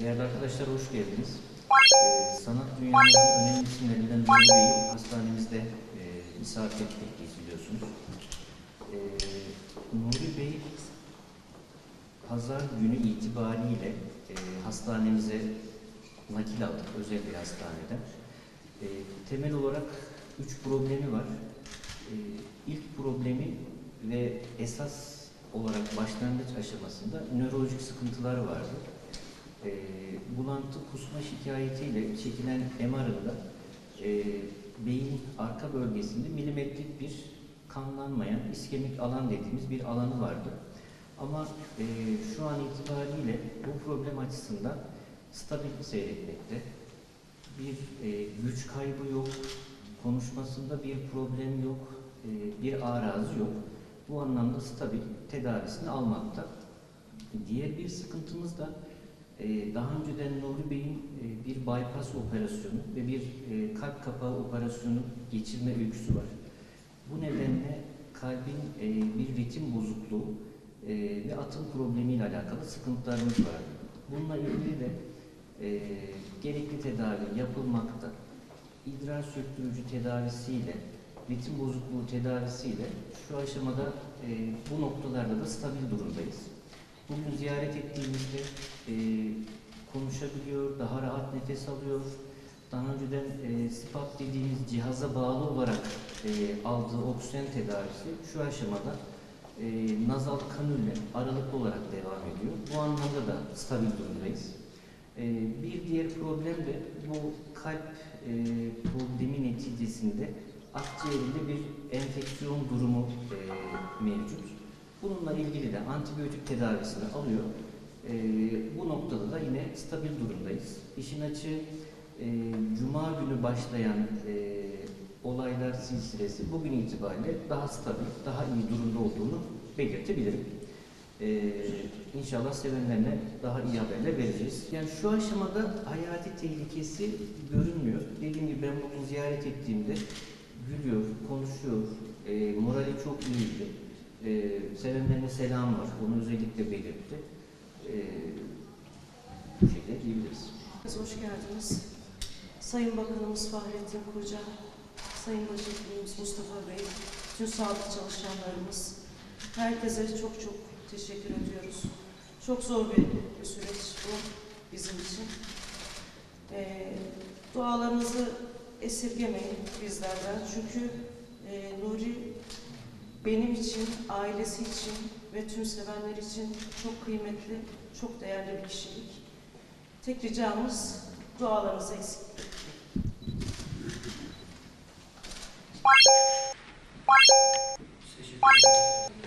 Değerli arkadaşlar hoş geldiniz. Ee, sanat dünyamızın önemli isimlerinden Nuri Bey'i hastanemizde e, misafir ettik biliyorsunuz. Ee, Nuri Bey pazar günü itibariyle e, hastanemize nakil aldık özel bir hastaneden. E, temel olarak üç problemi var. E, ilk problemi ve esas olarak başlangıç aşamasında nörolojik sıkıntılar vardı. Bulantı kusma şikayetiyle çekilen MR'ında e, beyin arka bölgesinde milimetrik bir kanlanmayan iskemik alan dediğimiz bir alanı vardı. Ama e, şu an itibariyle bu problem açısından stabil seyretmekte. Bir e, güç kaybı yok, konuşmasında bir problem yok, e, bir arazi yok. Bu anlamda stabil tedavisini almakta. Diğer bir sıkıntımız da e, daha önceden Nuri Bey'in e, bir bypass operasyonu ve bir e, kalp kapağı operasyonu geçirme öyküsü var. Bu nedenle kalbin e, bir ritim bozukluğu ve atım problemiyle alakalı sıkıntılarımız var. Bununla ilgili de gerekli tedavi yapılmakta. İdrar söktürücü tedavisiyle, ritim bozukluğu tedavisiyle şu aşamada bu noktalarda da stabil durumdayız. Bugün ziyaret ettiğimizde e, konuşabiliyor, daha rahat nefes alıyor. Daha önceden e, SPAP dediğimiz cihaza bağlı olarak e, aldığı oksijen tedavisi şu aşamada e, nazal kanülle aralıklı olarak devam ediyor. Bu anlamda da stabil durumdayız. E, bir diğer problem de bu kalp e, problemi neticesinde akciğerinde bir enfeksiyon durumu e, antibiyotik tedavisini alıyor. E, bu noktada da yine stabil durumdayız. İşin açığı e, Cuma günü başlayan e, olaylar silsilesi bugün itibariyle daha stabil, daha iyi durumda olduğunu belirtebilirim. Ee, inşallah sevenlerine daha iyi haberler vereceğiz. Yani şu aşamada hayati tehlikesi görünmüyor. Dediğim gibi ben bugün ziyaret ettiğimde gülüyor, konuşuyor, e, morali çok iyiydi. E, sevenlerine selam var, onu özellikle belirtti. E, bu şekilde diyebiliriz. Hoş geldiniz. Sayın Bakanımız Fahrettin Koca, Sayın Başhekimimiz Mustafa Bey, tüm sağlık çalışanlarımız, herkese çok çok teşekkür ediyoruz. Çok zor bir, bir süreç bu bizim için. Ee, dualarınızı esirgemeyin bizlerden. Çünkü e, Nuri benim için, ailesi için ve tüm sevenler için çok kıymetli, çok değerli bir kişilik. Tek ricamız dualarınızı eksik. Teşekkür ederim.